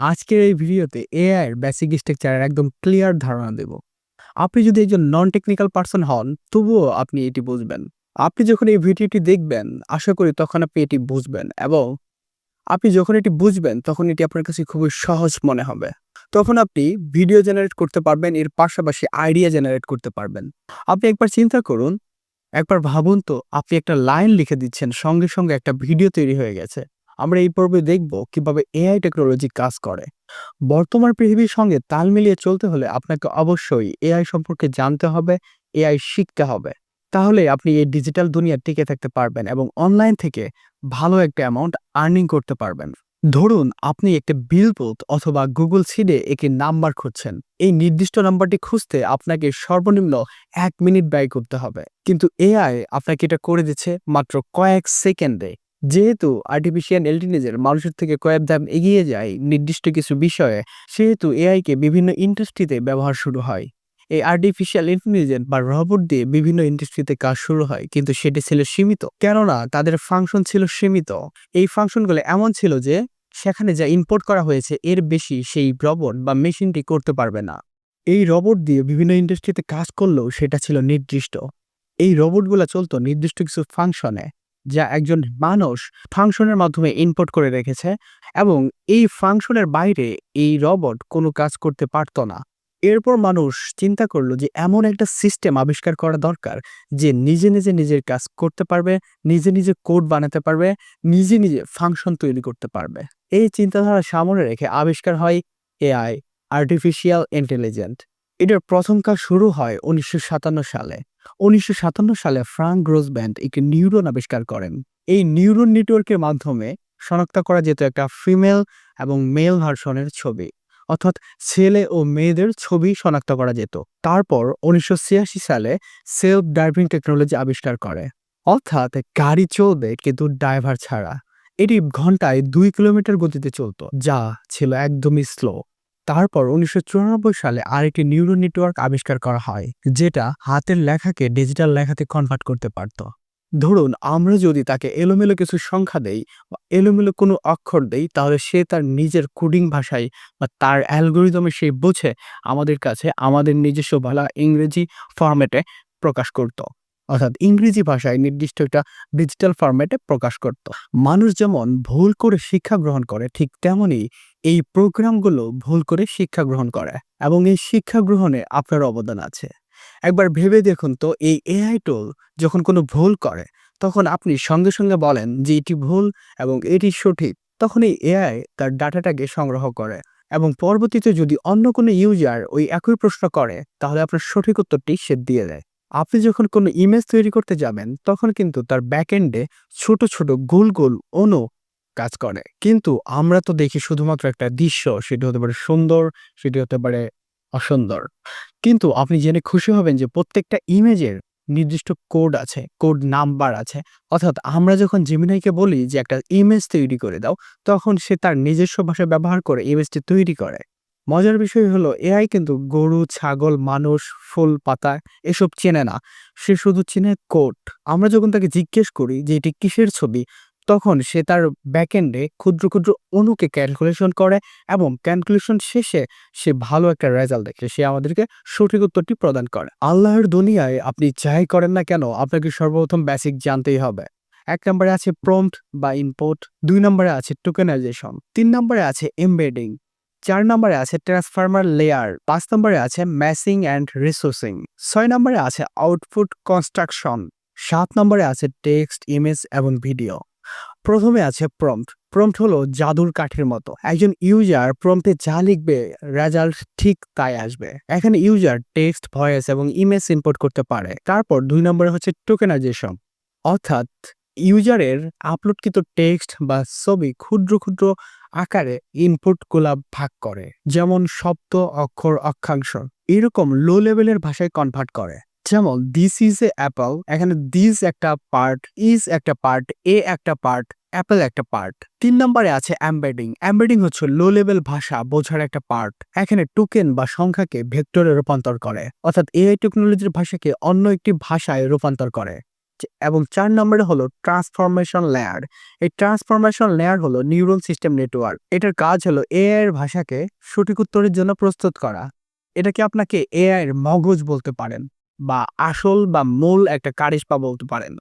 আজকের এই ভিডিওতে এআই এর বেসিক স্ট্রাকচারের একদম ক্লিয়ার ধারণা দেব। আপনি যদি একজন নন টেকনিক্যাল পার্সন হন, তবুও আপনি এটি বুঝবেন। আপনি যখন এই ভিডিওটি দেখবেন, আশা করি তখন আপনি এটি বুঝবেন এবং আপনি যখন এটি বুঝবেন, তখন এটি আপনার কাছে খুবই সহজ মনে হবে। তখন আপনি ভিডিও জেনারেট করতে পারবেন, এর পাশাপাশি আইডিয়া জেনারেট করতে পারবেন। আপনি একবার চিন্তা করুন, একবার ভাবুন তো, আপনি একটা লাইন লিখে দিচ্ছেন, সঙ্গে সঙ্গে একটা ভিডিও তৈরি হয়ে গেছে। আমরা এই পর্বে দেখব কীভাবে এআই টেকনোলজি কাজ করে। বর্তমান পৃথিবীর সঙ্গে তাল মিলিয়ে চলতে হলে আপনাকে অবশ্যই এআই সম্পর্কে জানতে হবে এআই শিখতে হবে। তাহলে আপনি এই ডিজিটাল দুনিয়া টিকে থাকতে পারবেন এবং অনলাইন থেকে ভালো একটা অ্যামাউন্ট আর্নিং করতে পারবেন। ধরুন আপনি একটা বিলবোর্ড অথবা গুগল সিডে একটি নাম্বার খুঁজছেন। এই নির্দিষ্ট নাম্বারটি খুঁজতে আপনাকে সর্বনিম্ন এক মিনিট ব্যয় করতে হবে। কিন্তু এআই আপনাকে এটা করে দিচ্ছে মাত্র কয়েক সেকেন্ডে। যেহেতু আর্টিফিশিয়াল ইন্টেলিজেন্স মানুষের থেকে কয়েক ধাপ এগিয়ে যায় নির্দিষ্ট কিছু বিষয়ে, সেহেতু এআইকে বিভিন্ন ইন্ডাস্ট্রিতে ব্যবহার শুরু হয়। এই আর্টিফিশিয়াল ইন্টেলিজেন্স বা রোবট দিয়ে বিভিন্ন ইন্ডাস্ট্রিতে কাজ শুরু হয়, কিন্তু সেটি ছিল সীমিত। কেননা তাদের ফাংশন ছিল সীমিত। এই ফাংশনগুলো এমন ছিল যে, সেখানে যা ইম্পোর্ট করা হয়েছে এর বেশি সেই রোবট বা মেশিনটি করতে পারবে না। এই রোবট দিয়ে বিভিন্ন ইন্ডাস্ট্রিতে কাজ করলেও সেটা ছিল নির্দিষ্ট। এই রোবটগুলো চলতো নির্দিষ্ট কিছু ফাংশনে যা একজন মানুষ ফাংশনের মাধ্যমে ইনপুট করে রেখেছে এবং এই ফাংশনের বাইরে এই রবট কোনো কাজ করতে পারত না। এরপর মানুষ চিন্তা করল যে এমন একটা সিস্টেম আবিষ্কার করা দরকার যে নিজে নিজে নিজের কাজ করতে পারবে, নিজে নিজে কোড বানাতে পারবে, নিজে নিজে ফাংশন তৈরি করতে পারবে। এই চিন্তাধারা সামনে রেখে আবিষ্কার হয় এআই আর্টিফিশিয়াল ইন্টেলিজেন্ট এটার প্রথম কাজ শুরু হয় উনিশশো সাতান্ন সালে। উনিশশো সাতান্ন সালে ফ্রাঙ্ক গ্রোসব্যান্ড একটি নিউরন আবিষ্কার করেন। এই নিউরন নেটওয়ার্কের মাধ্যমে শনাক্ত করা যেত একটা ফিমেল এবং মেল ভার্সনের ছবি, অর্থাৎ ছেলে ও মেয়েদের ছবি শনাক্ত করা যেত। তারপর উনিশশো ছিয়াশি সালে সেলফ ড্রাইভিং টেকনোলজি আবিষ্কার করে। অর্থাৎ গাড়ি চলবে কিন্তু ড্রাইভার ছাড়া। এটি ঘন্টায় দুই কিলোমিটার গতিতে চলতো, যা ছিল একদমই স্লো তারপর উনিশশো চুরানব্বই সালে আরেকটি নিউরো নেটওয়ার্ক আবিষ্কার করা হয়, যেটা হাতের লেখাকে ডিজিটাল লেখাতে কনভার্ট করতে পারত। ধরুন, আমরা যদি তাকে এলোমেলো কিছু সংখ্যা দেই বা এলোমেলো কোনো অক্ষর দেই, তাহলে সে তার নিজের কোডিং ভাষায় বা তার অ্যালগোরিদমে সে বুঝে আমাদের কাছে আমাদের নিজস্ব ভালা ইংরেজি ফরম্যাটে প্রকাশ করত। অর্থাৎ ইংরেজি ভাষায় নির্দিষ্ট একটা ডিজিটাল ফরম্যাটে প্রকাশ করত। মানুষ যেমন ভুল করে শিক্ষা গ্রহণ করে, ঠিক তেমনই এই প্রোগ্রামগুলো ভুল করে শিক্ষা গ্রহণ করে এবং এই শিক্ষা গ্রহণে আপনার অবদান আছে। একবার ভেবে দেখুন তো, এই এআই টুল যখন কোনো ভুল করে, তখন আপনি সঙ্গে সঙ্গে বলেন যে এটি ভুল এবং এটি সঠিক, তখন এই এআই তার ডাটাটাকে সংগ্রহ করে এবং পরবর্তীতে যদি অন্য কোনো ইউজার ওই একই প্রশ্ন করে, তাহলে আপনার সঠিক উত্তরটি সে দিয়ে দেয়। আপনি যখন কোনো ইমেজ তৈরি করতে যাবেন, তখন কিন্তু তার ব্যাকএন্ডে ছোট ছোট গোল গোল অনু কাজ করে। কিন্তু আমরা তো দেখি শুধুমাত্র একটা দৃশ্য, সেটি হতে পারে সুন্দর, সেটি হতে পারে অসুন্দর। কিন্তু আপনি জেনে খুশি হবেন যে প্রত্যেকটা ইমেজের নির্দিষ্ট কোড আছে কোড নাম্বার আছে। অর্থাৎ আমরা যখন জেমিনাইকে বলি যে একটা ইমেজ তৈরি করে দাও, তখন সে তার নিজস্ব ভাষা ব্যবহার করে ইমেজটি তৈরি করে। মজার বিষয় হলো এআই কিন্তু গরু, ছাগল, মানুষ, ফুল, পাতা এসব চেনে না। সে শুধু চেনে কোড আমরা যখন তাকে জিজ্ঞেস করি যে এটি কিসের ছবি, তখন সে তার ব্যাকএন্ডে ক্ষুদ্র ক্ষুদ্র অণুকে ক্যালকুলেশন করে এবং ক্যালকুলেশন শেষে সে ভালো একটা রেজাল্ট দেখে। সে আমাদেরকে সঠিক উত্তরটি প্রদান করে। আল্লাহর দুনিয়ায় আপনি যাই করেন না কেন, আপনাকে সর্বপ্রথম বেসিক জানতেই হবে। এক নম্বরে আছে প্রম্পট বা ইনপুট দুই নম্বরে আছে টোকেনাইজেশন তিন নম্বরে আছে এমবেডিং চার নম্বরে আছে ট্রান্সফার্মার লেয়ার পাঁচ নম্বরে আছে ম্যাসিং অ্যান্ড রিসোর্সিং ছয় নম্বরে আছে আউটপুট কনস্ট্রাকশন সাত নম্বরে আছে টেক্সট ইমেজ এবং ভিডিও প্রথমে আছে প্রম্পট প্রম্পট হলো জাদুর কাঠের মতো। একজন ইউজার প্রম্পটে যা লিখবে রেজাল্ট ঠিক তাই আসবে। এখানে ইউজার টেক্সট ভয়েস এবং ইমেজ ইনপুট করতে পারে। তারপর দুই নম্বরে হচ্ছে টোকেনাইজেশন অর্থাৎ ইউজারের আপলোডকৃত টেক্সট বা ছবি ক্ষুদ্র ক্ষুদ্র আকারে ইনপুট ইনপুটগুলা ভাগ করে, যেমন শব্দ, অক্ষর, অক্ষাংশ। এরকম লো লেভেলের ভাষায় কনভার্ট করে। যেমন দিস ইজ এ অ্যাপল এখানে দিস একটা পার্ট ইজ একটা পার্ট এ একটা পার্ট অ্যাপেল একটা পার্ট তিন নম্বরে আছে অ্যাম্বেডিং অ্যাম্বেডিং হচ্ছে লো লেভেল ভাষা বোঝার একটা পার্ট এখানে টোকেন বা সংখ্যাকে ভেক্টরে রূপান্তর করে, অর্থাৎ এআই টেকনোলজির ভাষাকে অন্য একটি ভাষায় রূপান্তর করে। এবং চার নম্বরে হলো ট্রান্সফরমেশন লেয়ার এই ট্রান্সফরমেশন লেয়ার হলো নিউরাল সিস্টেম নেটওয়ার্ক এটার কাজ হলো এআই এর ভাষাকে সঠিক উত্তরের জন্য প্রস্তুত করা। এটাকে আপনাকে এআই এর মগজ বলতে পারেন বা আসল বা মূল একটা কারিশমা বলতে পারেন?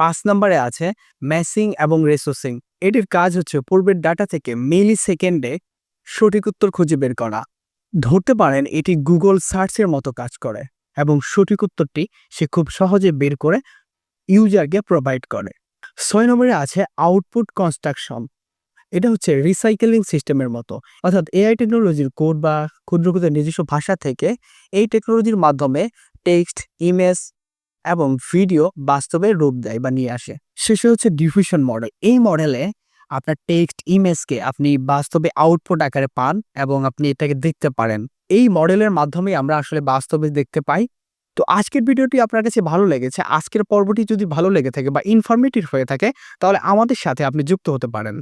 পাঁচ নম্বরে আছে ম্যাসিং এবং রেসোসিং এটির কাজ হচ্ছে পূর্বের ডাটা থেকে মিলি সেকেন্ডে সঠিক উত্তর খুঁজে বের করা। ধরতে পারেন এটি গুগল সার্চের মতো কাজ করে এবং সঠিক উত্তরটি সে খুব সহজে বের করে ইউজারকে প্রোভাইড করে। ছয় নম্বরে আছে আউটপুট কনস্ট্রাকশন এটা হচ্ছে রিসাইকেলিং সিস্টেমের মতো। অর্থাৎ এআই টেকনোলজির কোড বা ক্ষুদ্র ক্ষুদ্র নিজস্ব ভাষা থেকে এই টেকনোলজির মাধ্যমে টেক্সট ইমেজ এবং ভিডিও বাস্তবে রূপ দেয় বা নিয়ে আসে। শেষে হচ্ছে ডিফিউশন মডেল এই মডেলে আপনার টেক্সট ইমেজকে আপনি বাস্তবে আউটপুট আকারে পান এবং আপনি এটাকে দেখতে পারেন। এই মডেলের মাধ্যমে আমরা আসলে বাস্তবে দেখতে পাই তো আজকের ভিডিওটি আপনার কাছে ভালো লেগেছে, আজকের পর্বটি যদি ভালো লেগে থাকে বা ইনফরমেটিভ হয়ে থাকে, তাহলে আমাদের সাথে আপনি যুক্ত হতে পারেন।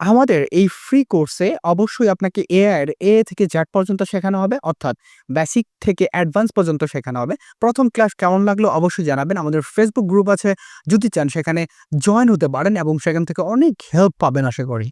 আমাদের এই ফ্রি কোর্সে অবশ্যই আপনাকে এআই এর এ থেকে জ্যাট পর্যন্ত শেখানো হবে, অর্থাৎ বেসিক থেকে অ্যাডভান্স পর্যন্ত শেখানো হবে। প্রথম ক্লাস কেমন লাগল অবশ্যই জানাবেন, আমাদের ফেসবুক গ্রুপ আছে, যদি চান সেখানে জয়েন হতে পারেন এবং সেখান থেকে অনেক হেল্প পাবেন আশা করি।